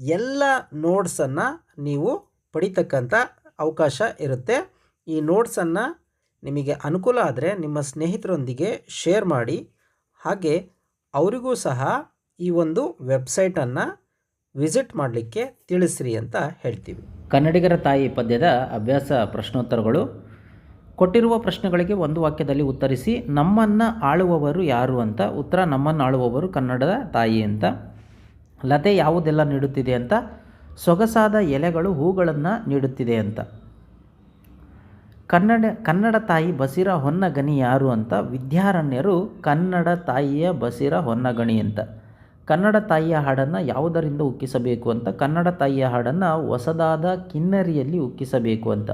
ಎಲ್ಲ ನೋಟ್ಸನ್ನು ನೀವು ಪಡಿತಕ್ಕಂಥ ಅವಕಾಶ ಇರುತ್ತೆ. ಈ ನೋಟ್ಸನ್ನು ನಿಮಗೆ ಅನುಕೂಲ ಆದರೆ ನಿಮ್ಮ ಸ್ನೇಹಿತರೊಂದಿಗೆ ಶೇರ್ ಮಾಡಿ. ಹಾಗೆ ಅವರಿಗೂ ಸಹ ಈ ಒಂದು ವೆಬ್ಸೈಟನ್ನು ವಿಸಿಟ್ ಮಾಡಲಿಕ್ಕೆ ತಿಳಿಸ್ರಿ ಅಂತ ಹೇಳ್ತೀವಿ. ಕನ್ನಡಿಗರ ತಾಯಿ ಪದ್ಯದ ಅಭ್ಯಾಸ ಪ್ರಶ್ನೋತ್ತರಗಳು. ಕೊಟ್ಟಿರುವ ಪ್ರಶ್ನೆಗಳಿಗೆ ಒಂದು ವಾಕ್ಯದಲ್ಲಿ ಉತ್ತರಿಸಿ, ನಮ್ಮನ್ನು ಆಳುವವರು ಯಾರು? ಅಂತ ಉತ್ತರ, ನಮ್ಮನ್ನು ಆಳುವವರು ಕನ್ನಡದ ತಾಯಿ ಅಂತ. ಲತೆ ಯಾವುದೆಲ್ಲ ನೀಡುತ್ತಿದೆ ಅಂತ? ಸೊಗಸಾದ ಎಲೆಗಳು ಹೂಗಳನ್ನು ನೀಡುತ್ತಿದೆ ಅಂತ. ಕನ್ನಡ ಕನ್ನಡ ತಾಯಿ ಬಸಿರ ಹೊನ್ನಗಣಿ ಯಾರು ಅಂತ? ವಿದ್ಯಾರಣ್ಯರು ಕನ್ನಡ ತಾಯಿಯ ಬಸಿರ ಹೊನ್ನಗಣಿ ಅಂತ. ಕನ್ನಡ ತಾಯಿಯ ಹಾಡನ್ನು ಯಾವುದರಿಂದ ಉಕ್ಕಿಸಬೇಕು ಅಂತ? ಕನ್ನಡ ತಾಯಿಯ ಹಾಡನ್ನು ಹೊಸದಾದ ಕಿನ್ನರಿಯಲ್ಲಿ ಉಕ್ಕಿಸಬೇಕು ಅಂತ.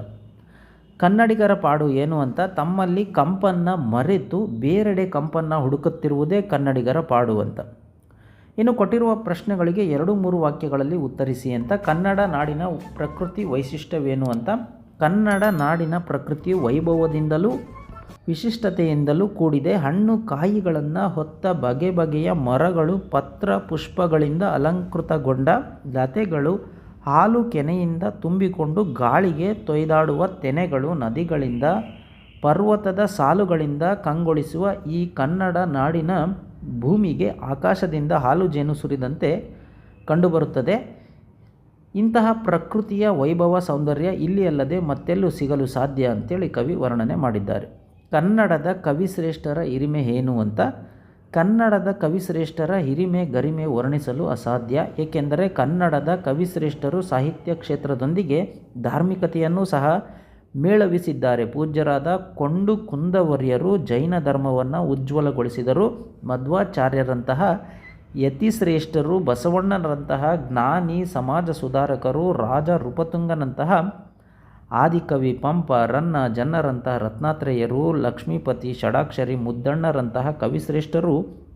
ಕನ್ನಡಿಗರ ಪಾಡು ಏನು ಅಂತ? ತಮ್ಮಲ್ಲಿ ಕಂಪನ್ನು ಮರೆತು ಬೇರೆಡೆ ಕಂಪನ್ನು ಹುಡುಕುತ್ತಿರುವುದೇ ಕನ್ನಡಿಗರ ಪಾಡು ಅಂತ. ಇನ್ನು ಕೊಟ್ಟಿರುವ ಪ್ರಶ್ನೆಗಳಿಗೆ ಎರಡು ಮೂರು ವಾಕ್ಯಗಳಲ್ಲಿ ಉತ್ತರಿಸಿ ಅಂತ, ಕನ್ನಡ ನಾಡಿನ ಪ್ರಕೃತಿ ವೈಶಿಷ್ಟ್ಯವೇನು ಅಂತ. ಕನ್ನಡ ನಾಡಿನ ಪ್ರಕೃತಿಯು ವೈಭವದಿಂದಲೂ, ವಿಶಿಷ್ಟತೆಯಿಂದಲೂ ಕೂಡಿದೆ. ಹಣ್ಣು ಕಾಯಿಗಳನ್ನು ಹೊತ್ತ ಬಗೆ ಬಗೆಯ ಮರಗಳು ಪತ್ರ ಪುಷ್ಪಗಳಿಂದ ಅಲಂಕೃತಗೊಂಡ ಲತೆಗಳು ಹಾಲು ಕೆನೆಯಿಂದ ತುಂಬಿಕೊಂಡು ಗಾಳಿಗೆ ತೊಯ್ದಾಡುವ ತೆನೆಗಳು ನದಿಗಳಿಂದ, ಪರ್ವತದ ಸಾಲುಗಳಿಂದ ಕಂಗೊಳಿಸುವ ಈ ಕನ್ನಡ ನಾಡಿನ ಭೂಮಿಗೆ ಆಕಾಶದಿಂದ ಹಾಲು ಜೇನು ಸುರಿದಂತೆ ಕಂಡುಬರುತ್ತದೆ. ಇಂತಹ ಪ್ರಕೃತಿಯ ವೈಭವ ಸೌಂದರ್ಯ ಇಲ್ಲಿ ಅಲ್ಲದೆ ಮತ್ತೆಲ್ಲೂ ಸಿಗಲು ಸಾಧ್ಯ ಅಂತೇಳಿ ಕವಿ ವರ್ಣನೆ ಮಾಡಿದ್ದಾರೆ. ಕನ್ನಡದ ಕವಿಶ್ರೇಷ್ಠರ ಹಿರಿಮೆ ಏನು ಅಂತ? ಕನ್ನಡದ ಕವಿಶ್ರೇಷ್ಠರ ಹಿರಿಮೆ ಗರಿಮೆ ವರ್ಣಿಸಲು ಅಸಾಧ್ಯ. ಏಕೆಂದರೆ ಕನ್ನಡದ ಕವಿಶ್ರೇಷ್ಠರು ಸಾಹಿತ್ಯ ಕ್ಷೇತ್ರದೊಂದಿಗೆ ಧಾರ್ಮಿಕತೆಯನ್ನು ಸಹ ಮೇಳವಿಸಿದ್ದಾರೆ. ಪೂಜ್ಯರಾದ ಕೊಂಡು ಕುಂದವರ್ಯರು ಜೈನ ಧರ್ಮವನ್ನು ಉಜ್ವಲಗೊಳಿಸಿದರು. ಮಧ್ವಾಚಾರ್ಯರಂತಹ ಯತಿಶ್ರೇಷ್ಠರು ಬಸವಣ್ಣರಂತಹ ಜ್ಞಾನಿ ಸಮಾಜ ಸುಧಾರಕರು, ರಾಜ ರೂಪತುಂಗನಂತಹ ಆದಿಕವಿ ಪಂಪ ರನ್ನ ಜನ್ನರಂತಹ ರತ್ನಾತ್ರೇಯರು, ಲಕ್ಷ್ಮೀಪತಿ ಷಡಾಕ್ಷರಿ ಮುದ್ದಣ್ಣರಂತಹ ಕವಿಶ್ರೇಷ್ಠರು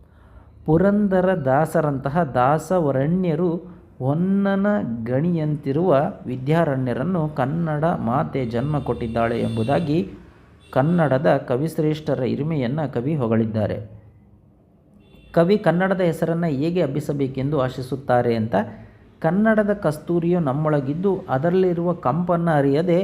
ಪುರಂದರ ದಾಸರಂತಹ ದಾಸವರಣ್ಯರು ಹೊನ್ನನ ಗಣಿಯಂತಿರುವ ವಿದ್ಯಾರಣ್ಯರನ್ನು ಕನ್ನಡ ಮಾತೆ ಜನ್ಮ ಕೊಟ್ಟಿದ್ದಾಳೆ ಎಂಬುದಾಗಿ ಕನ್ನಡದ ಕವಿಶ್ರೇಷ್ಠರ ಹಿರಿಮೆಯನ್ನು ಕವಿ ಹೊಗಳಿದ್ದಾರೆ. ಕವಿ ಕನ್ನಡದ ಹೆಸರನ್ನು ಹೇಗೆ ಹಬ್ಬಿಸಬೇಕೆಂದು ಆಶಿಸುತ್ತಾರೆ ಅಂತ ಕನ್ನಡದ ಕಸ್ತೂರಿಯು ನಮ್ಮೊಳಗಿದ್ದು ಅದರಲ್ಲಿರುವ ಕಂಪನ್ನು ಅರಿಯದೆ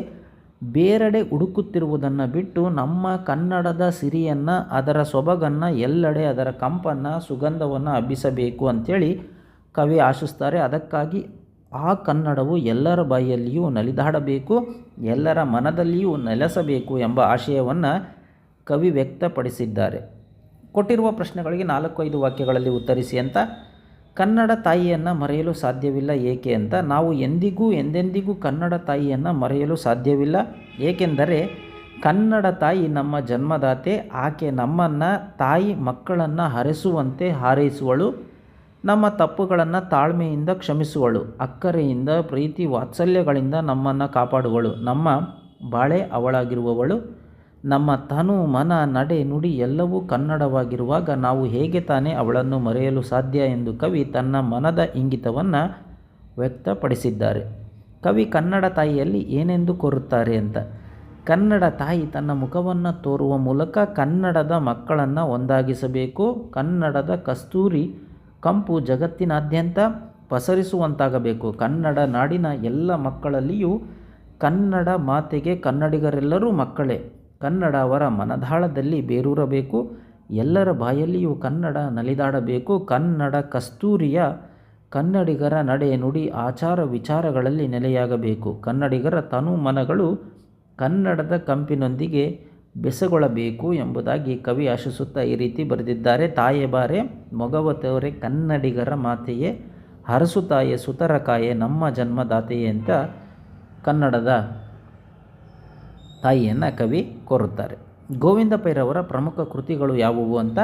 ಬೇರೆಡೆ ಹುಡುಕುತ್ತಿರುವುದನ್ನು ಬಿಟ್ಟು ನಮ್ಮ ಕನ್ನಡದ ಸಿರಿಯನ್ನು, ಅದರ ಸೊಬಗನ್ನು ಎಲ್ಲೆಡೆ ಅದರ ಕಂಪನ್ನು, ಸುಗಂಧವನ್ನು ಹಬ್ಬಿಸಬೇಕು ಅಂಥೇಳಿ ಕವಿ ಆಶಿಸ್ತಾರೆ. ಅದಕ್ಕಾಗಿ ಆ ಕನ್ನಡವು ಎಲ್ಲರ ಬಾಯಿಯಲ್ಲಿಯೂ ನಲಿದಾಡಬೇಕು, ಎಲ್ಲರ ಮನದಲ್ಲಿಯೂ ನೆಲೆಸಬೇಕು ಎಂಬ ಆಶಯವನ್ನು ಕವಿ ವ್ಯಕ್ತಪಡಿಸಿದ್ದಾರೆ. ಕೊಟ್ಟಿರುವ ಪ್ರಶ್ನೆಗಳಿಗೆ ನಾಲ್ಕು ಐದು ವಾಕ್ಯಗಳಲ್ಲಿ ಉತ್ತರಿಸಿ ಅಂತ, ಕನ್ನಡ ತಾಯಿಯನ್ನು ಮರೆಯಲು ಸಾಧ್ಯವಿಲ್ಲ ಏಕೆ ಅಂತ, ನಾವು ಎಂದಿಗೂ ಎಂದೆಂದಿಗೂ ಕನ್ನಡ ತಾಯಿಯನ್ನು ಮರೆಯಲು ಸಾಧ್ಯವಿಲ್ಲ, ಏಕೆಂದರೆ ಕನ್ನಡ ತಾಯಿ ನಮ್ಮ ಜನ್ಮದಾತೆ, ಆಕೆ ನಮ್ಮನ್ನು ತಾಯಿ ಮಕ್ಕಳನ್ನು ಹರೆಸುವಂತೆ ಹಾರೈಸುವಳು. ನಮ್ಮ ತಪ್ಪುಗಳನ್ನು ತಾಳ್ಮೆಯಿಂದ ಕ್ಷಮಿಸುವಳು, ಅಕ್ಕರೆಯಿಂದ, ಪ್ರೀತಿ ವಾತ್ಸಲ್ಯಗಳಿಂದ ನಮ್ಮನ್ನು ಕಾಪಾಡುವಳು. ನಮ್ಮ ಬಾಳೆ ಅವಳಾಗಿರುವವಳು. ನಮ್ಮ ತನು, ಮನ, ನಡೆ, ನುಡಿ ಎಲ್ಲವೂ ಕನ್ನಡವಾಗಿರುವಾಗ ನಾವು ಹೇಗೆ ತಾನೇ ಅವಳನ್ನು ಮರೆಯಲು ಸಾಧ್ಯ ಎಂದು ಕವಿ ತನ್ನ ಮನದ ಇಂಗಿತವನ್ನು ವ್ಯಕ್ತಪಡಿಸಿದ್ದಾರೆ. ಕವಿ ಕನ್ನಡ ತಾಯಿಯಲ್ಲಿ ಏನೆಂದು ಕೋರುತ್ತಾರೆ ಅಂತ. ಕನ್ನಡ ತಾಯಿ ತನ್ನ ಮುಖವನ್ನು ತೋರುವ ಮೂಲಕ ಕನ್ನಡದ ಮಕ್ಕಳನ್ನು ಒಂದಾಗಿಸಬೇಕು. ಕನ್ನಡದ ಕಸ್ತೂರಿ ಕಂಪು ಜಗತ್ತಿನಾದ್ಯಂತ ಪಸರಿಸುವಂತಾಗಬೇಕು. ಕನ್ನಡ ನಾಡಿನ ಎಲ್ಲ ಮಕ್ಕಳಲ್ಲಿಯೂ ಕನ್ನಡ ಮಾತೆಗೆ ಕನ್ನಡಿಗರೆಲ್ಲರೂ ಮಕ್ಕಳೇ. ಕನ್ನಡ ಅವರ ಮನದಾಳದಲ್ಲಿ ಬೇರೂರಬೇಕು. ಎಲ್ಲರ ಬಾಯಲ್ಲಿಯೂ ಕನ್ನಡ ನಲಿದಾಡಬೇಕು. ಕನ್ನಡ ಕಸ್ತೂರಿಯ ಕನ್ನಡಿಗರ ನಡೆ ನುಡಿ ಆಚಾರ ವಿಚಾರಗಳಲ್ಲಿ ನೆಲೆಯಾಗಬೇಕು. ಕನ್ನಡಿಗರ ತನು ಮನಗಳು ಕನ್ನಡದ ಕಂಪಿನೊಂದಿಗೆ ಬೆಸಗೊಳ್ಳಬೇಕು ಎಂಬುದಾಗಿ ಕವಿ ಆಶಿಸುತ್ತಾ ಈ ರೀತಿ ಬರೆದಿದ್ದಾರೆ. ತಾಯೆ ಬಾರೆ, ಮೊಗವತವರೆ, ಕನ್ನಡಿಗರ ಮಾತೆಯೇ, ಹರಸು ತಾಯೆ ಸುತರಕಾಯೆ ನಮ್ಮ ಜನ್ಮದಾತೆಯೇ ಅಂತ ಕನ್ನಡದ ತಾಯಿಯನ್ನು ಕವಿ ಕೋರುತ್ತಾರೆ. ಗೋವಿಂದ ಪೈರವರ ಪ್ರಮುಖ ಕೃತಿಗಳು ಯಾವುವು ಅಂತ?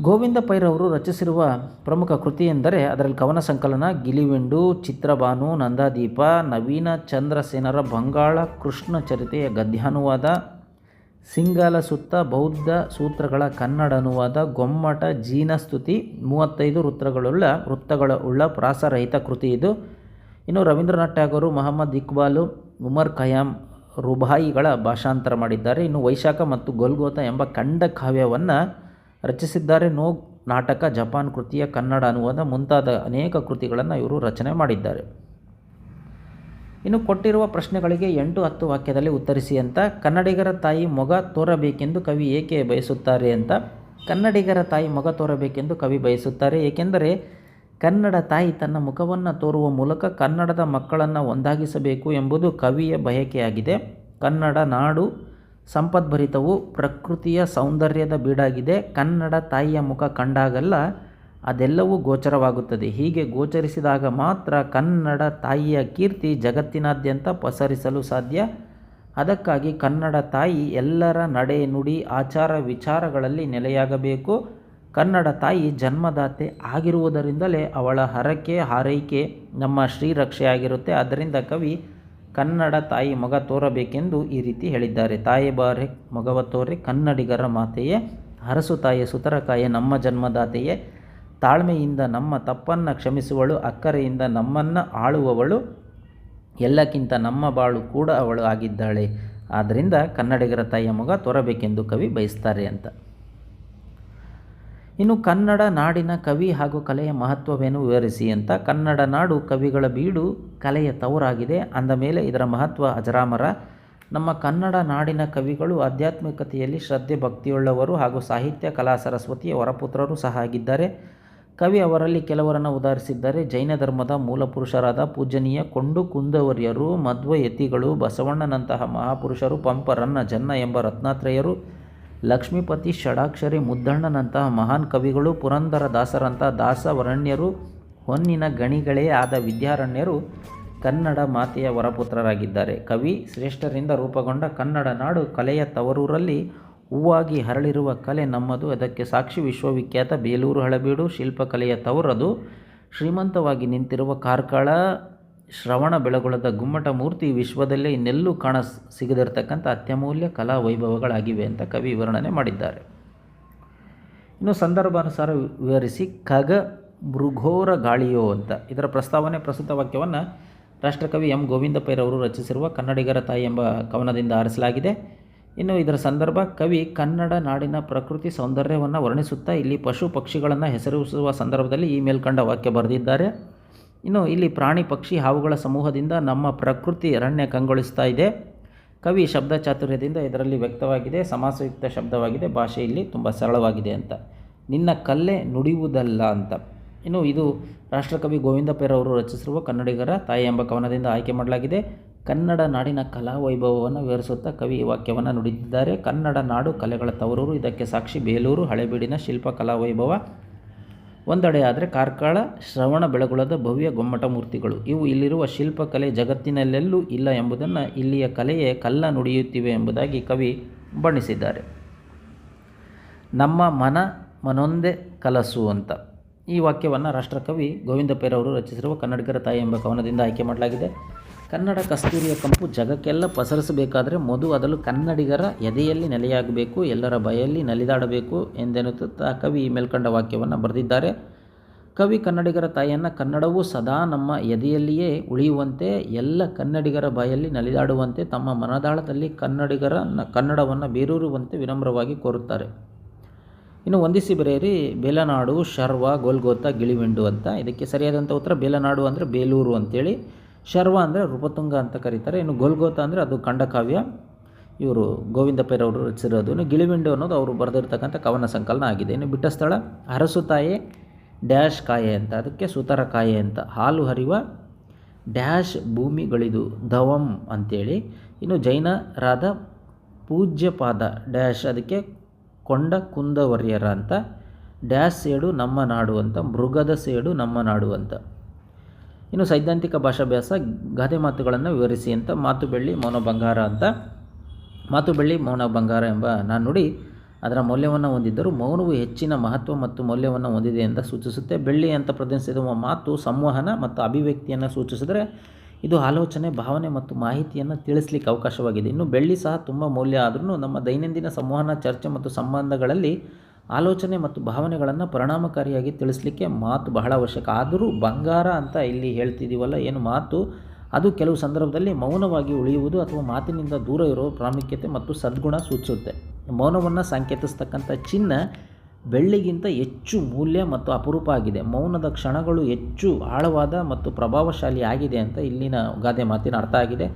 ಗೋವಿಂದ ಪೈರವರು ರಚಿಸಿರುವ ಪ್ರಮುಖ ಕೃತಿ ಎಂದರೆ ಅದರಲ್ಲಿ ಕವನ ಸಂಕಲನ, ಗಿಲಿವೆಂಡು ಚಿತ್ರಭಾನು ನಂದಾದೀಪ, ನವೀನ ಚಂದ್ರಸೇನರ ಬಂಗಾಳ, ಕೃಷ್ಣ ಚರಿತೆಯ ಗದ್ಯಾನುವಾದ ಸಿಂಗಾಲ ಸುತ್ತ ಬೌದ್ಧ ಸೂತ್ರಗಳ ಕನ್ನಡ ಅನುವಾದ ಗೊಮ್ಮಟ, ಜೀನಸ್ತುತಿ, ಮೂವತ್ತೈದು ವೃತ್ತಗಳುಳ್ಳ ವೃತ್ತಗಳ ಉಳ್ಳ ಪ್ರಾಸರಹಿತ ಕೃತಿ ಇದು. ಇನ್ನು ರವೀಂದ್ರನಾಥ್ ಟ್ಯಾಗೋರು, ಮೊಹಮ್ಮದ್ ಇಕ್ಬಾಲು, ಉಮರ್ ಖಯಾಮ್ ರುಬಾಯಿಗಳ ಭಾಷಾಂತರ ಮಾಡಿದ್ದಾರೆ. ಇನ್ನು ವೈಶಾಖ ಮತ್ತು ಗೊಲ್ಗೋತ ಎಂಬ ಖಂಡ ಕಾವ್ಯವನ್ನು ರಚಿಸಿದ್ದಾರೆ. ನೋ ನಾಟಕ, ಜಪಾನ್ ಕೃತಿಯ ಕನ್ನಡ ಅನುವಾದ ಮುಂತಾದ ಅನೇಕ ಕೃತಿಗಳನ್ನು ಇವರು ರಚನೆ ಮಾಡಿದ್ದಾರೆ. ಇನ್ನು ಕೊಟ್ಟಿರುವ ಪ್ರಶ್ನೆಗಳಿಗೆ ಎಂಟು ಹತ್ತು ವಾಕ್ಯದಲ್ಲಿ ಉತ್ತರಿಸಿ ಅಂತ, ಕನ್ನಡಿಗರ ತಾಯಿ ಮೊಗ ತೋರಬೇಕೆಂದು ಕವಿ ಏಕೆ ಬಯಸುತ್ತಾರೆ ಅಂತ. ಕನ್ನಡಿಗರ ತಾಯಿ ಮೊಗ ತೋರಬೇಕೆಂದು ಕವಿ ಬಯಸುತ್ತಾರೆ, ಏಕೆಂದರೆ ಕನ್ನಡ ತಾಯಿ ತನ್ನ ಮುಖವನ್ನು ತೋರುವ ಮೂಲಕ ಕನ್ನಡದ ಮಕ್ಕಳನ್ನು ಒಂದಾಗಿಸಬೇಕು ಎಂಬುದು ಕವಿಯ ಬಯಕೆಯಾಗಿದೆ. ಕನ್ನಡ ನಾಡು ಸಂಪದ್ಭರಿತವು ಪ್ರಕೃತಿಯ ಸೌಂದರ್ಯದ ಬೀಡಾಗಿದೆ. ಕನ್ನಡ ತಾಯಿಯ ಮುಖ ಕಂಡಾಗಲ್ಲ ಅದೆಲ್ಲವೂ ಗೋಚರವಾಗುತ್ತದೆ. ಹೀಗೆ ಗೋಚರಿಸಿದಾಗ ಮಾತ್ರ ಕನ್ನಡ ತಾಯಿಯ ಕೀರ್ತಿ ಜಗತ್ತಿನಾದ್ಯಂತ ಪಸರಿಸಲು ಸಾಧ್ಯ. ಅದಕ್ಕಾಗಿ ಕನ್ನಡ ತಾಯಿ ಎಲ್ಲರ ನಡೆ ನುಡಿ ಆಚಾರ ವಿಚಾರಗಳಲ್ಲಿ ನೆಲೆಯಾಗಬೇಕು. ಕನ್ನಡ ತಾಯಿ ಜನ್ಮದಾತೆ ಆಗಿರುವುದರಿಂದಲೇ ಅವಳ ಹರಕೆ, ಹಾರೈಕೆ ನಮ್ಮ ಶ್ರೀರಕ್ಷೆಯಾಗಿರುತ್ತೆ. ಆದ್ದರಿಂದ ಕವಿ, ಕನ್ನಡ ತಾಯಿ ಮಗ ತೋರಬೇಕೆಂದು ಈ ರೀತಿ ಹೇಳಿದ್ದಾರೆ. ತಾಯಿ ಬಾರೆ, ಮಗವ ತೋರೆ ಕನ್ನಡಿಗರ ಮಾತೆಯೇ ಹರಸು ತಾಯಿಯ ಸುತರಕಾಯೆ, ನಮ್ಮ ಜನ್ಮದಾತೆಯೇ. ತಾಳ್ಮೆಯಿಂದ ನಮ್ಮ ತಪ್ಪನ್ನು ಕ್ಷಮಿಸುವಳು, ಅಕ್ಕರೆಯಿಂದ ನಮ್ಮನ್ನು ಆಳುವವಳು, ಎಲ್ಲಕ್ಕಿಂತ ನಮ್ಮ ಬಾಳು ಕೂಡ ಅವಳು ಆಗಿದ್ದಾಳೆ. ಆದ್ದರಿಂದ ಕನ್ನಡಿಗರ ತಾಯಿಯ ಮಗ ತೋರಬೇಕೆಂದು ಕವಿ ಬಯಸ್ತಾರೆ ಅಂತ. ಇನ್ನು ಕನ್ನಡ ನಾಡಿನ ಕವಿ ಹಾಗೂ ಕಲೆಯ ಮಹತ್ವವೇನು ವಿವರಿಸಿ ಅಂತ, ಕನ್ನಡ ನಾಡು ಕವಿಗಳ ಬೀಡು ಕಲೆಯ ತವರಾಗಿದೆ. ಅಂದ ಮೇಲೆ ಇದರ ಮಹತ್ವ ಅಜರಾಮರ. ನಮ್ಮ ಕನ್ನಡ ನಾಡಿನ ಕವಿಗಳು ಆಧ್ಯಾತ್ಮಿಕತೆಯಲ್ಲಿ ಶ್ರದ್ಧೆ, ಭಕ್ತಿಯುಳ್ಳವರು ಹಾಗೂ ಸಾಹಿತ್ಯ ಕಲಾ ಸರಸ್ವತಿಯ ವರಪುತ್ರರು ಸಹ ಆಗಿದ್ದಾರೆ. ಕವಿ ಅವರಲ್ಲಿ ಕೆಲವರನ್ನು ಉದಾಹರಿಸಿದ್ದಾರೆ. ಜೈನ ಧರ್ಮದ ಮೂಲಪುರುಷರಾದ ಪೂಜನೀಯ ಕೊಂಡು ಕುಂದವರ್ಯರು ಮಧ್ವಯತಿಗಳು ಬಸವಣ್ಣನಂತಹ ಮಹಾಪುರುಷರು, ಪಂಪರನ್ನ ಜನ್ನ ಎಂಬ ರತ್ನಾತ್ರೇಯರು, ಲಕ್ಷ್ಮೀಪತಿ ಷಡಾಕ್ಷರಿ ಮುದ್ದಣ್ಣನಂತಹ ಮಹಾನ್ ಕವಿಗಳು, ಪುರಂದರ ದಾಸರಂತಹ ದಾಸವರಣ್ಯರು, ಹೊನ್ನಿನ ಗಣಿಗಳೇ ಆದ ವಿದ್ಯಾರಣ್ಯರು ಕನ್ನಡ ಮಾತೆಯ ವರಪುತ್ರರಾಗಿದ್ದಾರೆ. ಕವಿ ಶ್ರೇಷ್ಠರಿಂದ ರೂಪುಗೊಂಡ ಕನ್ನಡ ನಾಡು ಕಲೆಯ ತವರೂರಲ್ಲಿ ಹೂವಾಗಿ ಹರಳಿರುವ ಕಲೆ ನಮ್ಮದು. ಅದಕ್ಕೆ ಸಾಕ್ಷಿ ವಿಶ್ವವಿಖ್ಯಾತ ಬೇಲೂರು ಹಳಬೀಡು ಶಿಲ್ಪಕಲೆಯ ತವರದು. ಶ್ರೀಮಂತವಾಗಿ ನಿಂತಿರುವ ಕಾರ್ಕಳ ಶ್ರವಣ ಬೆಳಗೊಳದ ಗುಮ್ಮಟ ಮೂರ್ತಿ ವಿಶ್ವದಲ್ಲೇ ಇನ್ನೆಲ್ಲೂ ಕಾಣ ಸಿಗದಿರತಕ್ಕಂಥ ಅತ್ಯಮೂಲ್ಯ ಕಲಾ ವೈಭವಗಳಾಗಿವೆ ಅಂತ ಕವಿ ವಿವರಣೆ ಮಾಡಿದ್ದಾರೆ. ಇನ್ನು ಸಂದರ್ಭಾನುಸಾರ ವಿವರಿಸಿ ಖಗ ಮೃಘೋರ ಗಾಳಿಯೋ ಅಂತ. ಇದರ ಪ್ರಸ್ತಾವನೆ ಪ್ರಸ್ತುತ ವಾಕ್ಯವನ್ನು ರಾಷ್ಟ್ರಕವಿ ಎಂ. ಗೋವಿಂದ ಪೈರವರು ರಚಿಸಿರುವ ಕನ್ನಡಿಗರ ತಾಯಿ ಎಂಬ ಕವನದಿಂದ ಆರಿಸಲಾಗಿದೆ. ಇನ್ನು ಇದರ ಸಂದರ್ಭ ಕವಿ ಕನ್ನಡ ನಾಡಿನ ಪ್ರಕೃತಿ ಸೌಂದರ್ಯವನ್ನು ವರ್ಣಿಸುತ್ತಾ ಇಲ್ಲಿ ಪಶು ಪಕ್ಷಿಗಳನ್ನು ಹೆಸರಿಸುವ ಸಂದರ್ಭದಲ್ಲಿ ಈ ಮೇಲ್ಕಂಡ ವಾಕ್ಯ ಬರೆದಿದ್ದಾರೆ. ಇನ್ನು ಇಲ್ಲಿ ಪ್ರಾಣಿ ಪಕ್ಷಿ ಹಾವುಗಳ ಸಮೂಹದಿಂದ ನಮ್ಮ ಪ್ರಕೃತಿ ಅರಣ್ಯ ಕಂಗೊಳಿಸ್ತಾ ಇದೆ. ಕವಿ ಶಬ್ದ ಚಾತುರ್ಯದಿಂದ ಇದರಲ್ಲಿ ವ್ಯಕ್ತವಾಗಿದೆ. ಸಮಾಸಯುಕ್ತ ಶಬ್ದವಾಗಿದೆ. ಭಾಷೆ ಇಲ್ಲಿ ತುಂಬ ಸರಳವಾಗಿದೆ ಅಂತ. ನಿನ್ನ ಕಲ್ಲೆ ನುಡಿಯುವುದಲ್ಲ ಅಂತ. ಇನ್ನು ಇದು ರಾಷ್ಟ್ರಕವಿ ಗೋವಿಂದ ಪೇರವರು ರಚಿಸಿರುವ ಕನ್ನಡಿಗರ ತಾಯಿ ಎಂಬ ಕವನದಿಂದ ಆಯ್ಕೆ ಮಾಡಲಾಗಿದೆ. ಕನ್ನಡ ನಾಡಿನ ಕಲಾ ವೈಭವವನ್ನು ವಿವರಿಸುತ್ತಾ ಕವಿ ಈ ವಾಕ್ಯವನ್ನು ನುಡಿದಿದ್ದಾರೆ. ಕನ್ನಡ ನಾಡು ಕಲೆಗಳ ತವರೂರು. ಇದಕ್ಕೆ ಸಾಕ್ಷಿ ಬೇಲೂರು, ಹಳೆಬೀಡಿನ ಶಿಲ್ಪ ಕಲಾ ವೈಭವ. ಒಂದೆಡೆ ಆದರೆ ಕಾರ್ಕಳ, ಶ್ರವಣ ಬೆಳಗುಳದ ಭವ್ಯ ಗೊಮ್ಮಟ ಮೂರ್ತಿಗಳು. ಇವು ಇಲ್ಲಿರುವ ಶಿಲ್ಪಕಲೆ ಜಗತ್ತಿನಲ್ಲೆಲ್ಲೂ ಇಲ್ಲ ಎಂಬುದನ್ನು ಇಲ್ಲಿಯ ಕಲೆಯೇ ಕಲ್ಲ ನುಡಿಯುತ್ತಿವೆ ಎಂಬುದಾಗಿ ಕವಿ ಬಣ್ಣಿಸಿದ್ದಾರೆ. ನಮ್ಮ ಮನ ಮನೊಂದೇ ಕಲಸು ಅಂತ. ಈ ವಾಕ್ಯವನ್ನು ರಾಷ್ಟ್ರಕವಿ ಗೋವಿಂದ ಪೇರವರು ರಚಿಸಿರುವ ಕನ್ನಡಿಗರ ತಾಯಿ ಎಂಬ ಕವನದಿಂದ ಆಯ್ಕೆ ಮಾಡಲಾಗಿದೆ. ಕನ್ನಡ ಕಸ್ತೂರಿಯ ಕಂಪು ಜಗಕ್ಕೆಲ್ಲ ಪಸರಿಸಬೇಕಾದರೆ ಮೊದು ಅದಲು ಕನ್ನಡಿಗರ ಎದೆಯಲ್ಲಿ ನೆಲೆಯಾಗಬೇಕು, ಎಲ್ಲರ ಬಯಲ್ಲಿ ನಲಿದಾಡಬೇಕು ಎಂದೆನ್ನುತ್ತಾ ಕವಿ ಈ ಮೇಲ್ಕಂಡ ವಾಕ್ಯವನ್ನು ಬರೆದಿದ್ದಾರೆ. ಕವಿ ಕನ್ನಡಿಗರ ತಾಯಿಯನ್ನು ಕನ್ನಡವು ಸದಾ ನಮ್ಮ ಎದೆಯಲ್ಲಿಯೇ ಉಳಿಯುವಂತೆ, ಎಲ್ಲ ಕನ್ನಡಿಗರ ಬಾಯಲ್ಲಿ ನಲಿದಾಡುವಂತೆ, ತಮ್ಮ ಮನದಾಳದಲ್ಲಿ ಕನ್ನಡಿಗರ ಕನ್ನಡವನ್ನು ಬೇರೂರುವಂತೆ ವಿನಮ್ರವಾಗಿ ಕೋರುತ್ತಾರೆ. ಇನ್ನು ಒಂದಿಸಿ ಬರೆಯಿರಿ, ಬೇಲನಾಡು, ಶರ್ವ, ಗೋಲ್ಗೋತ, ಗಿಳಿವೆಂಡು ಅಂತ. ಇದಕ್ಕೆ ಸರಿಯಾದಂಥ ಉತ್ತರ, ಬೇಲನಾಡು ಅಂದರೆ ಬೇಲೂರು ಅಂತೇಳಿ. ಶರ್ವ ಅಂದರೆ ರೂಪತುಂಗ ಅಂತ ಕರೀತಾರೆ. ಇನ್ನು ಗೋಲ್ಗೋತ ಅಂದರೆ ಅದು ಖಂಡಕಾವ್ಯ. ಇವರು ಗೋವಿಂದ ಪೈರವರು ರಚಿಸಿರೋದು. ಇನ್ನು ಗಿಳಿವಿಂಡು ಅನ್ನೋದು ಅವರು ಬರೆದಿರ್ತಕ್ಕಂಥ ಕವನ ಸಂಕಲನ ಆಗಿದೆ. ಇನ್ನು ಬಿಟ್ಟ ಸ್ಥಳ, ಅರಸು ತಾಯೆ, ಡ್ಯಾಶ್ ಕಾಯೆ ಅಂತ. ಅದಕ್ಕೆ ಸುತರ ಕಾಯೆ ಅಂತ. ಹಾಲು ಹರಿವ, ಡ್ಯಾಶ್ ಭೂಮಿಗಳಿದು ಧವಂ ಅಂತೇಳಿ. ಇನ್ನು ಜೈನರಾದ ಪೂಜ್ಯಪಾದ ಡ್ಯಾಶ್. ಅದಕ್ಕೆ ಕೊಂಡ ಕುಂದವರ್ಯರ ಅಂತ. ಡ್ಯಾಶ್ ಸೇಡು ನಮ್ಮ ನಾಡು ಅಂತ. ಮೃಗದ ಸೇಡು ನಮ್ಮ ನಾಡು ಅಂತ. ಇನ್ನು ಸೈದ್ಧಾಂತಿಕ ಭಾಷಾಭ್ಯಾಸ ಗಾದೆ ಮಾತುಗಳನ್ನು ವಿವರಿಸಿ ಅಂತ ಮಾತು ಬೆಳ್ಳಿ ಮೌನ ಬಂಗಾರ ಅಂತ. ಮಾತು ಬೆಳ್ಳಿ ಮೌನ ಬಂಗಾರ ಎಂಬ ನಾನುಡಿ ಅದರ ಮೌಲ್ಯವನ್ನು ಹೊಂದಿದ್ದರೂ ಮೌನವು ಹೆಚ್ಚಿನ ಮಹತ್ವ ಮತ್ತು ಮೌಲ್ಯವನ್ನು ಹೊಂದಿದೆ ಅಂತ ಸೂಚಿಸುತ್ತೆ. ಬೆಳ್ಳಿ ಅಂತ ಪ್ರತಿನಿಧಿಸಿರುವ ಮಾತು ಸಂವಹನ ಮತ್ತು ಅಭಿವ್ಯಕ್ತಿಯನ್ನು ಸೂಚಿಸಿದರೆ ಇದು ಆಲೋಚನೆ, ಭಾವನೆ ಮತ್ತು ಮಾಹಿತಿಯನ್ನು ತಿಳಿಸ್ಲಿಕ್ಕೆ ಅವಕಾಶವಾಗಿದೆ. ಇನ್ನು ಬೆಳ್ಳಿ ಸಹ ತುಂಬ ಮೌಲ್ಯ ಆದ್ರೂ ನಮ್ಮ ದೈನಂದಿನ ಸಂವಹನ, ಚರ್ಚೆ ಮತ್ತು ಸಂಬಂಧಗಳಲ್ಲಿ ಆಲೋಚನೆ ಮತ್ತು ಭಾವನೆಗಳನ್ನು ಪರಿಣಾಮಕಾರಿಯಾಗಿ ತಿಳಿಸ್ಲಿಕ್ಕೆ ಮಾತು ಬಹಳ ಅವಶ್ಯಕ. ಆದರೂ ಬಂಗಾರ ಅಂತ ಇಲ್ಲಿ ಹೇಳ್ತಿದ್ದೀವಲ್ಲ ಏನು ಮಾತು? ಅದು ಕೆಲವು ಸಂದರ್ಭದಲ್ಲಿ ಮೌನವಾಗಿ ಉಳಿಯುವುದು ಅಥವಾ ಮಾತಿನಿಂದ ದೂರ ಇರೋ ಪ್ರಾಮುಖ್ಯತೆ ಮತ್ತು ಸದ್ಗುಣ ಸೂಚಿಸುತ್ತೆ. ಮೌನವನ್ನು ಸಂಕೇತಿಸ್ತಕ್ಕಂಥ ಚಿನ್ನ ಬೆಳ್ಳಿಗಿಂತ ಹೆಚ್ಚು ಮೂಲ್ಯ ಮತ್ತು ಅಪರೂಪ ಆಗಿದೆ. ಮೌನದ ಕ್ಷಣಗಳು ಹೆಚ್ಚು ಆಳವಾದ ಮತ್ತು ಪ್ರಭಾವಶಾಲಿ ಆಗಿದೆ ಅಂತ ಇಲ್ಲಿನ ಗಾದೆ ಮಾತಿನ ಅರ್ಥ ಆಗಿದೆ.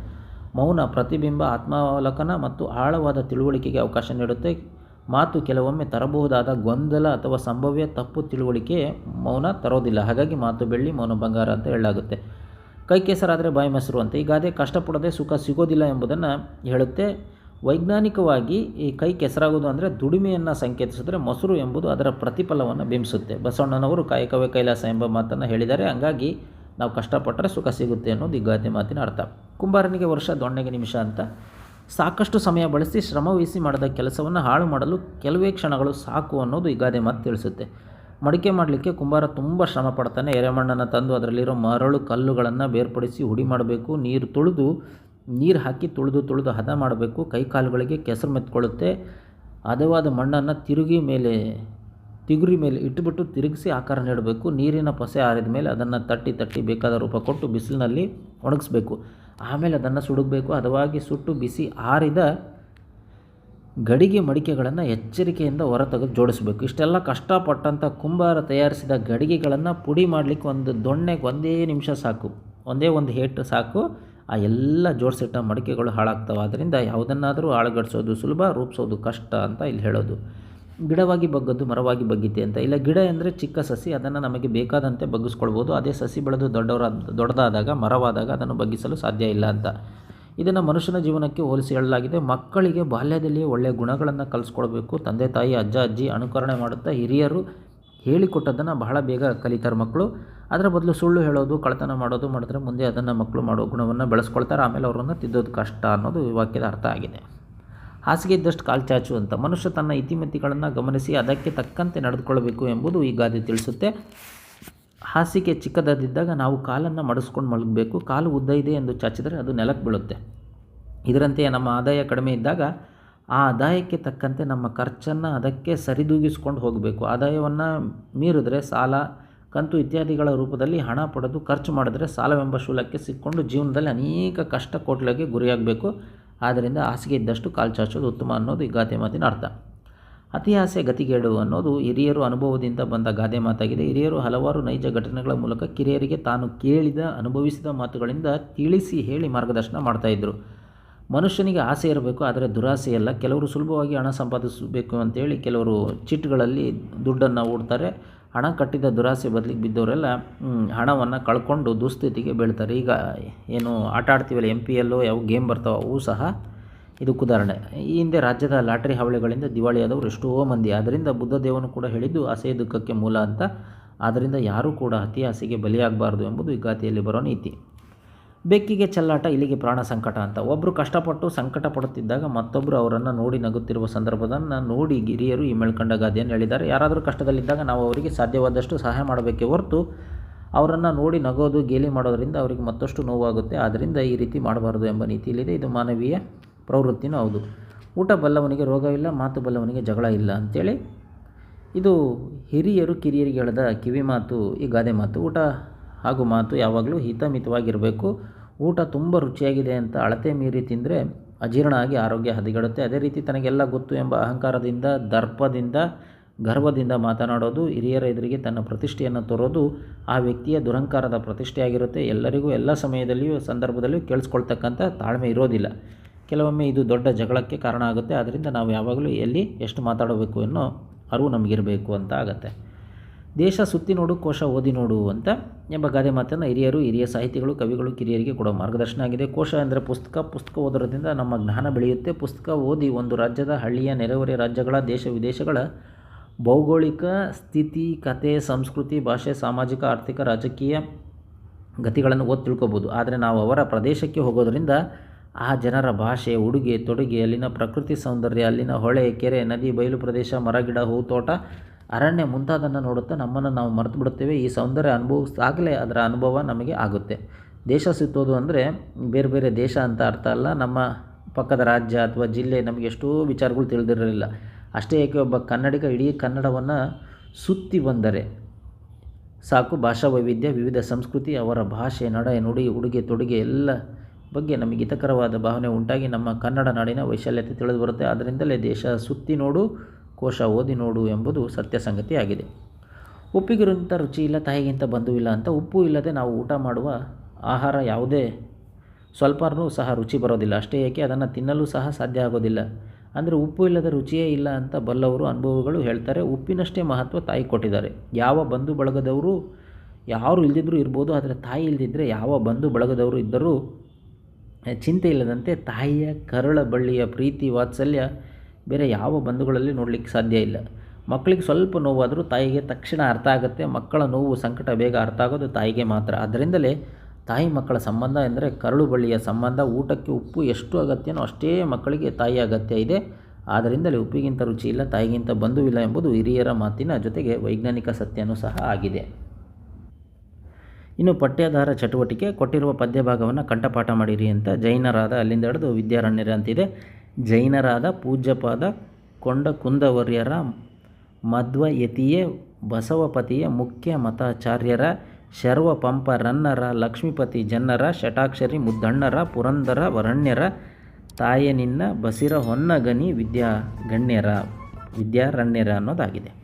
ಮೌನ ಪ್ರತಿಬಿಂಬ, ಆತ್ಮಾವಲೋಕನ ಮತ್ತು ಆಳವಾದ ತಿಳುವಳಿಕೆಗೆ ಅವಕಾಶ ನೀಡುತ್ತೆ. ಮಾತು ಕೆಲವೊಮ್ಮೆ ತರಬಹುದಾದ ಗೊಂದಲ ಅಥವಾ ಸಂಭವ್ಯ ತಪ್ಪು ತಿಳುವಳಿಕೆ ಮೌನ ತರೋದಿಲ್ಲ. ಹಾಗಾಗಿ ಮಾತು ಬೆಳ್ಳಿ, ಮೌನ ಬಂಗಾರ ಅಂತ ಹೇಳಲಾಗುತ್ತೆ. ಕೈ ಕೆಸರಾದರೆ ಬಾಯಿ ಮೊಸರು ಅಂತ. ಈ ಗಾದೆ ಕಷ್ಟಪಡದೆ ಸುಖ ಸಿಗೋದಿಲ್ಲ ಎಂಬುದನ್ನು ಹೇಳುತ್ತೆ. ವೈಜ್ಞಾನಿಕವಾಗಿ ಈ ಕೈ ಕೆಸರಾಗೋದು ಅಂದರೆ ದುಡಿಮೆಯನ್ನು ಸಂಕೇತಿಸಿದ್ರೆ ಮೊಸರು ಎಂಬುದು ಅದರ ಪ್ರತಿಫಲವನ್ನು ಬಿಂಬಿಸುತ್ತೆ. ಬಸವಣ್ಣನವರು ಕಾಯಕವೇ ಕೈಲಾಸ ಎಂಬ ಮಾತನ್ನು ಹೇಳಿದ್ದಾರೆ. ಹಂಗಾಗಿ ನಾವು ಕಷ್ಟಪಟ್ಟರೆ ಸುಖ ಸಿಗುತ್ತೆ ಅನ್ನೋದು ಈ ಗಾದೆ ಮಾತಿನ ಅರ್ಥ. ಕುಂಬಾರನಿಗೆ ವರ್ಷ ದೊಣ್ಣೆಗೆ ನಿಮಿಷ ಅಂತ. ಸಾಕಷ್ಟು ಸಮಯ ಬಳಸಿ ಶ್ರಮವಹಿಸಿ ಮಾಡಿದ ಕೆಲಸವನ್ನು ಹಾಳು ಮಾಡಲು ಕೆಲವೇ ಕ್ಷಣಗಳು ಸಾಕು ಅನ್ನೋದು ಈ ಗಾದೆ ಮಾತು ತಿಳಿಸುತ್ತೆ. ಮಡಿಕೆ ಮಾಡಲಿಕ್ಕೆ ಕುಂಬಾರ ತುಂಬ ಶ್ರಮ ಪಡ್ತಾನೆ. ಎರೆಮಣ್ಣನ್ನು ತಂದು ಅದರಲ್ಲಿರೋ ಮರಳು ಕಲ್ಲುಗಳನ್ನು ಬೇರ್ಪಡಿಸಿ ಹುಡಿ ಮಾಡಬೇಕು. ನೀರು ತುಳಿದು, ನೀರು ಹಾಕಿ ತುಳಿದು ತುಳಿದು ಹದ ಮಾಡಬೇಕು. ಕೈ ಕಾಲುಗಳಿಗೆ ಕೆಸರು ಮೆತ್ಕೊಳ್ಳುತ್ತೆ. ಹದವಾದ ಮಣ್ಣನ್ನು ತಿರುಗಿ ಮೇಲೆ, ತಿಗುರಿ ಮೇಲೆ ಇಟ್ಟುಬಿಟ್ಟು ತಿರುಗಿಸಿ ಆಕಾರ ನೀಡಬೇಕು. ನೀರಿನ ಪಸೆ ಆರಿದ ಮೇಲೆ ಅದನ್ನು ತಟ್ಟಿ ತಟ್ಟಿ ಬೇಕಾದ ರೂಪ ಕೊಟ್ಟು ಬಿಸಿಲಿನಲ್ಲಿ ಒಣಗಿಸ್ಬೇಕು. ಆಮೇಲೆ ಅದನ್ನು ಸುಡಬೇಕು ಹದವಾಗಿ ಸುಟ್ಟು ಬಿಸಿ ಆರಿದ ಗಡಿಗೆ ಮಡಿಕೆಗಳನ್ನು ಎಚ್ಚರಿಕೆಯಿಂದ ಹೊರತೆಗೆದು ಜೋಡಿಸಬೇಕು. ಇಷ್ಟೆಲ್ಲ ಕಷ್ಟಪಟ್ಟಂಥ ಕುಂಬಾರ ತಯಾರಿಸಿದ ಗಡಿಗೆಗಳನ್ನು ಪುಡಿ ಮಾಡಲಿಕ್ಕೆ ಒಂದು ದೊಣ್ಣೆಗೆ ಒಂದೇ ನಿಮಿಷ ಸಾಕು. ಒಂದೇ ಒಂದು ಹೇಟು ಸಾಕು. ಆ ಎಲ್ಲ ಜೋಡಿಸಿಟ್ಟ ಮಡಿಕೆಗಳು ಹಾಳಾಗ್ತವೆ. ಅದರಿಂದ ಯಾವುದನ್ನಾದರೂ ಹಾಳುಗಡಿಸೋದು ಸುಲಭ, ರೂಪಿಸೋದು ಕಷ್ಟ ಅಂತ ಇಲ್ಲಿ ಹೇಳೋದು. ಗಿಡವಾಗಿ ಬಗ್ಗದ್ದು ಮರವಾಗಿ ಬಗ್ಗಿತೆ ಅಂತ. ಇಲ್ಲ ಗಿಡ ಅಂದರೆ ಚಿಕ್ಕ ಸಸಿ, ಅದನ್ನು ನಮಗೆ ಬೇಕಾದಂತೆ ಬಗ್ಗಿಸ್ಕೊಳ್ಬೋದು. ಅದೇ ಸಸಿ ಬೆಳೆದು ದೊಡ್ಡವರಾದ ದೊಡ್ಡದಾದಾಗ, ಮರವಾದಾಗ ಅದನ್ನು ಬಗ್ಗಿಸಲು ಸಾಧ್ಯ ಇಲ್ಲ ಅಂತ. ಇದನ್ನು ಮನುಷ್ಯನ ಜೀವನಕ್ಕೆ ಹೋಲಿಸಿ ಹೇಳಲಾಗಿದೆ. ಮಕ್ಕಳಿಗೆ ಬಾಲ್ಯದಲ್ಲಿಯೇ ಒಳ್ಳೆಯ ಗುಣಗಳನ್ನು ಕಲಿಸ್ಕೊಳ್ಬೇಕು ತಂದೆ, ತಾಯಿ, ಅಜ್ಜ, ಅಜ್ಜಿ ಅನುಕರಣೆ ಮಾಡುತ್ತಾ ಹಿರಿಯರು ಹೇಳಿಕೊಟ್ಟದ್ದನ್ನು ಬಹಳ ಬೇಗ ಕಲಿತಾರೆ ಮಕ್ಕಳು. ಅದರ ಬದಲು ಸುಳ್ಳು ಹೇಳೋದು ಕಳತನ ಮಾಡೋದು ಮಾಡಿದ್ರೆ ಮುಂದೆ ಅದನ್ನು ಮಕ್ಕಳು ಮಾಡೋ ಗುಣವನ್ನು ಬೆಳೆಸ್ಕೊಳ್ತಾರೆ. ಆಮೇಲೆ ಅವರನ್ನು ತಿದ್ದೋದು ಕಷ್ಟ ಅನ್ನೋದು ವಾಕ್ಯದ ಅರ್ಥ ಆಗಿದೆ. ಹಾಸಿಗೆ ಇದ್ದಷ್ಟು ಕಾಲು ಚಾಚು ಅಂತ. ಮನುಷ್ಯ ತನ್ನ ಇತಿಮಿತಿಗಳನ್ನು ಗಮನಿಸಿ ಅದಕ್ಕೆ ತಕ್ಕಂತೆ ನಡೆದುಕೊಳ್ಳಬೇಕು ಎಂಬುದು ಈ ಗಾದೆ ತಿಳಿಸುತ್ತೆ. ಹಾಸಿಗೆ ಚಿಕ್ಕದಾದಿದ್ದಾಗ ನಾವು ಕಾಲನ್ನು ಮಡಿಸ್ಕೊಂಡು ಮಲಗಬೇಕು. ಕಾಲು ಉದ್ದ ಇದೆ ಎಂದು ಚಾಚಿದರೆ ಅದು ನೆಲಕ್ಕೆ ಬೀಳುತ್ತೆ. ಇದರಂತೆಯೇ ನಮ್ಮ ಆದಾಯ ಕಡಿಮೆ ಇದ್ದಾಗ ಆ ಆದಾಯಕ್ಕೆ ತಕ್ಕಂತೆ ನಮ್ಮ ಖರ್ಚನ್ನು ಅದಕ್ಕೆ ಸರಿದೂಗಿಸ್ಕೊಂಡು ಹೋಗಬೇಕು. ಆದಾಯವನ್ನು ಮೀರಿದ್ರೆ ಸಾಲ, ಕಂತು ಇತ್ಯಾದಿಗಳ ರೂಪದಲ್ಲಿ ಹಣ ಪಡೆದು ಖರ್ಚು ಮಾಡಿದ್ರೆ ಸಾಲವೆಂಬ ಶೂಲಕ್ಕೆ ಸಿಕ್ಕೊಂಡು ಜೀವನದಲ್ಲಿ ಅನೇಕ ಕಷ್ಟ ಕೋಟ್ಲೆಗೆ ಗುರಿಯಾಗಬೇಕು. ಆದ್ದರಿಂದ ಹಾಸಿಗೆ ಇದ್ದಷ್ಟು ಕಾಲು ಚಾಚೋದು ಉತ್ತಮ ಅನ್ನೋದು ಈ ಗಾದೆ ಮಾತಿನ ಅರ್ಥ. ಅತಿ ಆಸೆ ಗತಿಗೇಡು ಅನ್ನೋದು ಹಿರಿಯರು ಅನುಭವದಿಂದ ಬಂದ ಗಾದೆ ಮಾತಾಗಿದೆ. ಹಿರಿಯರು ಹಲವಾರು ನೈಜ ಘಟನೆಗಳ ಮೂಲಕ ಕಿರಿಯರಿಗೆ ತಾನು ಕೇಳಿದ, ಅನುಭವಿಸಿದ ಮಾತುಗಳಿಂದ ತಿಳಿಸಿ ಹೇಳಿ ಮಾರ್ಗದರ್ಶನ ಮಾಡ್ತಾಯಿದ್ರು ಮನುಷ್ಯನಿಗೆ ಆಸೆ ಇರಬೇಕು, ಆದರೆ ದುರಾಸೆಯಲ್ಲ ಕೆಲವರು ಸುಲಭವಾಗಿ ಹಣ ಸಂಪಾದಿಸಬೇಕು ಅಂತೇಳಿ ಕೆಲವರು ಚಿಟ್ಗಳಲ್ಲಿ ದುಡ್ಡನ್ನು ಹೂಡ್ತಾರೆ. ಹಣ ಕಟ್ಟಿದ ದುರಾಸೆ ಬದಲಿಗೆ ಬಿದ್ದವರೆಲ್ಲ ಹಣವನ್ನು ಕಳ್ಕೊಂಡು ದುಸ್ಥಿತಿಗೆ ಬೀಳ್ತಾರೆ. ಈಗ ಏನು ಆಟ ಆಡ್ತೀವಲ್ಲ ಎಂ ಪಿ ಎಲ್ಲು ಯಾವ ಗೇಮ್ ಬರ್ತಾವೆ, ಅವು ಸಹ ಇದಕ್ಕೆ ಉದಾಹರಣೆ. ಈ ಹಿಂದೆ ರಾಜ್ಯದ ಲಾಟ್ರಿ ಹಾವಳಿಗಳಿಂದ ದಿವಾಳಿಯಾದವರು ಎಷ್ಟೋ ಮಂದಿ. ಆದ್ದರಿಂದ ಬುದ್ಧ ದೇವನು ಕೂಡ ಹೇಳಿದ್ದು ಆಸೆ ದುಃಖಕ್ಕೆ ಮೂಲ ಅಂತ. ಆದ್ದರಿಂದ ಯಾರೂ ಕೂಡ ಅತಿ ಆಸೆಗೆ ಬಲಿಯಾಗಬಾರ್ದು ಎಂಬುದು ಈ ಗಾತಿಯಲ್ಲಿ ಬರೋ ನೀತಿ. ಬೆಕ್ಕಿಗೆ ಚೆಲ್ಲಾಟ ಇಲ್ಲಿಗೆ ಪ್ರಾಣ ಸಂಕಟ ಅಂತ. ಒಬ್ಬರು ಕಷ್ಟಪಟ್ಟು ಸಂಕಟ ಪಡುತ್ತಿದ್ದಾಗ ಮತ್ತೊಬ್ಬರು ಅವರನ್ನು ನೋಡಿ ನಗುತ್ತಿರುವ ಸಂದರ್ಭದನ್ನು ನೋಡಿ ಗಿರಿಯರು ಈ ಮೇಲ್ಕಂಡ ಗಾದೆಯನ್ನು ಹೇಳಿದ್ದಾರೆ. ಯಾರಾದರೂ ಕಷ್ಟದಲ್ಲಿದ್ದಾಗ ನಾವು ಅವರಿಗೆ ಸಾಧ್ಯವಾದಷ್ಟು ಸಹಾಯ ಮಾಡಬೇಕೇ ಹೊರತು ಅವರನ್ನು ನೋಡಿ ನಗೋದು, ಗೇಲಿ ಮಾಡೋದರಿಂದ ಅವರಿಗೆ ಮತ್ತಷ್ಟು ನೋವಾಗುತ್ತೆ. ಆದ್ದರಿಂದ ಈ ರೀತಿ ಮಾಡಬಾರ್ದು ಎಂಬ ನೀತಿಯಲ್ಲಿದೆ. ಇದು ಮಾನವೀಯ ಪ್ರವೃತ್ತಿನೂ ಹೌದು. ಊಟ ಬಲ್ಲವನಿಗೆ ರೋಗವಿಲ್ಲ ಮಾತು ಬಲ್ಲವನಿಗೆ ಜಗಳ ಇಲ್ಲ ಅಂಥೇಳಿ ಇದು ಹಿರಿಯರು ಕಿರಿಯರಿಗೆ ಹೇಳಿದ ಕಿವಿ ಮಾತು, ಈ ಗಾದೆ ಮಾತು. ಊಟ ಹಾಗೂ ಮಾತು ಯಾವಾಗಲೂ ಹಿತಮಿತವಾಗಿರಬೇಕು. ಊಟ ತುಂಬ ರುಚಿಯಾಗಿದೆ ಅಂತ ಅಳತೆ ಮೀರಿ ತಿಂದರೆ ಅಜೀರ್ಣ ಆಗಿ ಆರೋಗ್ಯ ಹದಗೆಡುತ್ತೆ. ಅದೇ ರೀತಿ ತನಗೆಲ್ಲ ಗೊತ್ತು ಎಂಬ ಅಹಂಕಾರದಿಂದ, ದರ್ಪದಿಂದ, ಗರ್ವದಿಂದ ಮಾತನಾಡೋದು ಹಿರಿಯರ ಎದುರಿಗೆ ತನ್ನ ಪ್ರತಿಷ್ಠೆಯನ್ನು ತೋರೋದು ಆ ವ್ಯಕ್ತಿಯ ದುರಂಕಾರದ ಪ್ರತಿಷ್ಠೆಯಾಗಿರುತ್ತೆ. ಎಲ್ಲರಿಗೂ ಎಲ್ಲ ಸಮಯದಲ್ಲಿಯೂ ಸಂದರ್ಭದಲ್ಲಿಯೂ ಕೇಳಿಸ್ಕೊಳ್ತಕ್ಕಂಥ ತಾಳ್ಮೆ ಇರೋದಿಲ್ಲ. ಕೆಲವೊಮ್ಮೆ ಇದು ದೊಡ್ಡ ಜಗಳಕ್ಕೆ ಕಾರಣ ಆಗುತ್ತೆ. ಆದ್ದರಿಂದ ನಾವು ಯಾವಾಗಲೂ ಎಲ್ಲಿ ಎಷ್ಟು ಮಾತಾಡಬೇಕು ಅನ್ನೋ ಅರಿವು ನಮಗಿರಬೇಕು ಅಂತ ಆಗುತ್ತೆ. ದೇಶ ಸುತ್ತಿ ನೋಡು, ಕೋಶ ಓದಿ ನೋಡು ಅಂತ ಎಂಬ ಗಾದೆ ಮಾತನ್ನು ಹಿರಿಯರು, ಹಿರಿಯ ಸಾಹಿತಿಗಳು, ಕವಿಗಳು, ಕಿರಿಯರಿಗೆ ಕೊಡೋ ಮಾರ್ಗದರ್ಶನ ಆಗಿದೆ. ಕೋಶ ಅಂದರೆ ಪುಸ್ತಕ. ಪುಸ್ತಕ ಓದೋದ್ರಿಂದ ನಮ್ಮ ಜ್ಞಾನ ಬೆಳೆಯುತ್ತೆ. ಪುಸ್ತಕ ಓದಿ ಒಂದು ರಾಜ್ಯದ ಹಳ್ಳಿಯ ನೆರೆಹೊರೆ ರಾಜ್ಯಗಳ, ದೇಶ ವಿದೇಶಗಳ ಭೌಗೋಳಿಕ ಸ್ಥಿತಿ, ಕತೆ, ಸಂಸ್ಕೃತಿ, ಭಾಷೆ, ಸಾಮಾಜಿಕ, ಆರ್ಥಿಕ, ರಾಜಕೀಯ ಗತಿಗಳನ್ನು ಓದಿ ತಿಳ್ಕೊಬೋದು. ಆದರೆ ನಾವು ಅವರ ಪ್ರದೇಶಕ್ಕೆ ಹೋಗೋದರಿಂದ ಆ ಜನರ ಭಾಷೆ, ಉಡುಗೆ, ತೊಡುಗೆ, ಅಲ್ಲಿನ ಪ್ರಕೃತಿ ಸೌಂದರ್ಯ, ಅಲ್ಲಿನ ಹೊಳೆ, ಕೆರೆ, ನದಿ, ಬಯಲು ಪ್ರದೇಶ ಮರಗಿಡ ಹೂತೋಟ ಅರಣ್ಯ ಮುಂತಾದನ್ನು ನೋಡುತ್ತಾ ನಮ್ಮನ್ನು ನಾವು ಮರೆತು ಬಿಡುತ್ತೇವೆ. ಈ ಸೌಂದರ್ಯ ಅನುಭವಿಸಾಗಲೇ ಅದರ ಅನುಭವ ನಮಗೆ ಆಗುತ್ತೆ. ದೇಶ ಸುತ್ತೋದು ಅಂದರೆ ಬೇರೆ ಬೇರೆ ದೇಶ ಅಂತ ಅರ್ಥ ಅಲ್ಲ. ನಮ್ಮ ಪಕ್ಕದ ರಾಜ್ಯ ಅಥವಾ ಜಿಲ್ಲೆ ನಮಗೆ ಎಷ್ಟೋ ವಿಚಾರಗಳು ತಿಳಿದಿರಲಿಲ್ಲ. ಅಷ್ಟೇ ಏಕೆ ಒಬ್ಬ ಕನ್ನಡಿಗ ಇಡೀ ಕನ್ನಡವನ್ನು ಸುತ್ತಿ ಬಂದರೆ ಸಾಕು. ಭಾಷಾ ವೈವಿಧ್ಯ, ವಿವಿಧ ಸಂಸ್ಕೃತಿ, ಅವರ ಭಾಷೆ, ನಡೆ, ನುಡಿ, ಉಡುಗೆ, ತೊಡುಗೆ ಎಲ್ಲ ಬಗ್ಗೆ ನಮಗೆ ಹಿತಕರವಾದ ಭಾವನೆ ಉಂಟಾಗಿ ನಮ್ಮ ಕನ್ನಡ ನಾಡಿನ ವೈಶಾಲ್ಯತೆ ತಿಳಿದು ಬರುತ್ತೆ. ಅದರಿಂದಲೇ ದೇಶ ಸುತ್ತಿ ನೋಡು ಕೋಶ ಓದಿ ನೋಡು ಎಂಬುದು ಸತ್ಯ ಸಂಗತಿಯಾಗಿದೆ. ಉಪ್ಪಿಗಿರುವಂಥ ರುಚಿ ಇಲ್ಲ, ತಾಯಿಗಿಂತ ಬಂಧುವಿಲ್ಲ ಅಂತ ಉಪ್ಪು ಇಲ್ಲದೆ ನಾವು ಊಟ ಮಾಡುವ ಆಹಾರ ಯಾವುದೇ ಸ್ವಲ್ಪನೂ ಸಹ ರುಚಿ ಬರೋದಿಲ್ಲ. ಅಷ್ಟೇ ಏಕೆ? ಅದನ್ನು ತಿನ್ನಲು ಸಹ ಸಾಧ್ಯ ಆಗೋದಿಲ್ಲ. ಅಂದರೆ ಉಪ್ಪು ಇಲ್ಲದ ರುಚಿಯೇ ಇಲ್ಲ ಅಂತ ಬಲ್ಲವರು ಅನುಭವಗಳು ಹೇಳ್ತಾರೆ. ಉಪ್ಪಿನಷ್ಟೇ ಮಹತ್ವ ತಾಯಿ ಕೊಟ್ಟಿದ್ದಾರೆ. ಯಾವ ಬಂಧು ಬಳಗದವರು ಯಾರು ಇಲ್ದಿದ್ರೂ ಇರ್ಬೋದು, ಆದರೆ ತಾಯಿ ಇಲ್ದಿದ್ದರೆ ಯಾವ ಬಂಧು ಬಳಗದವರು ಇದ್ದರೂ ಚಿಂತೆ ಇಲ್ಲದಂತೆ ತಾಯಿಯ ಕರಳ ಬಳ್ಳಿಯ ಪ್ರೀತಿ ವಾತ್ಸಲ್ಯ ಬೇರೆ ಯಾವ ಬಂಧುಗಳಲ್ಲಿ ನೋಡಲಿಕ್ಕೆ ಸಾಧ್ಯ ಇಲ್ಲ. ಮಕ್ಕಳಿಗೆ ಸ್ವಲ್ಪ ನೋವಾದರೂ ತಾಯಿಗೆ ತಕ್ಷಣ ಅರ್ಥ ಆಗುತ್ತೆ. ಮಕ್ಕಳ ನೋವು ಸಂಕಟ ಬೇಗ ಅರ್ಥ ಆಗೋದು ತಾಯಿಗೆ ಮಾತ್ರ. ಅದರಿಂದಲೇ ತಾಯಿ ಮಕ್ಕಳ ಸಂಬಂಧ ಎಂದರೆ ಕರಳು ಬಳ್ಳಿಯ ಸಂಬಂಧ, ಊಟಕ್ಕೆ ಉಪ್ಪು ಎಷ್ಟು ಅಗತ್ಯನೋ ಅಷ್ಟೇ ಮಕ್ಕಳಿಗೆ ತಾಯಿ ಅಗತ್ಯ ಇದೆ. ಆದ್ದರಿಂದಲೇ ಉಪ್ಪಿಗಿಂತ ರುಚಿ ಇಲ್ಲ, ತಾಯಿಗಿಂತ ಬಂಧುವಿಲ್ಲ ಎಂಬುದು ಹಿರಿಯರ ಮಾತಿನ ಜೊತೆಗೆ ವೈಜ್ಞಾನಿಕ ಸತ್ಯನೂ ಸಹ ಆಗಿದೆ. ಇನ್ನು ಪಠ್ಯಾಧಾರ ಚಟುವಟಿಕೆ, ಕೊಟ್ಟಿರುವ ಪದ್ಯಭಾಗವನ್ನು ಕಂಠಪಾಠ ಮಾಡಿರಿ ಅಂತ ಜೈನರಾದ ಅಲ್ಲಿಂದ ಹಿಡಿದು ವಿದ್ಯಾರಣ್ಯರ ಅಂತಿದೆ ಜೈನರಾದ ಪೂಜ್ಯಪಾದ ಕೊಂಡ ಕುಂದವರ್ಯರ ಮಧ್ವಯತಿಯೇ ಬಸವಪತಿಯ ಮುಖ್ಯ ಮತಾಚಾರ್ಯರ ಶರ್ವ ಪಂಪ ರನ್ನರ ಲಕ್ಷ್ಮೀಪತಿ ಜನ್ನರ, ಶಟಾಕ್ಷರಿ ಮುದ್ದಣ್ಣರ, ಪುರಂದರ ವರಣ್ಯರ, ತಾಯನಿನ್ನ ಬಸಿರ ಹೊನ್ನಗನಿ ವಿದ್ಯಾ ಗಣ್ಯರ ವಿದ್ಯಾರಣ್ಯರ ಅನ್ನೋದಾಗಿದೆ.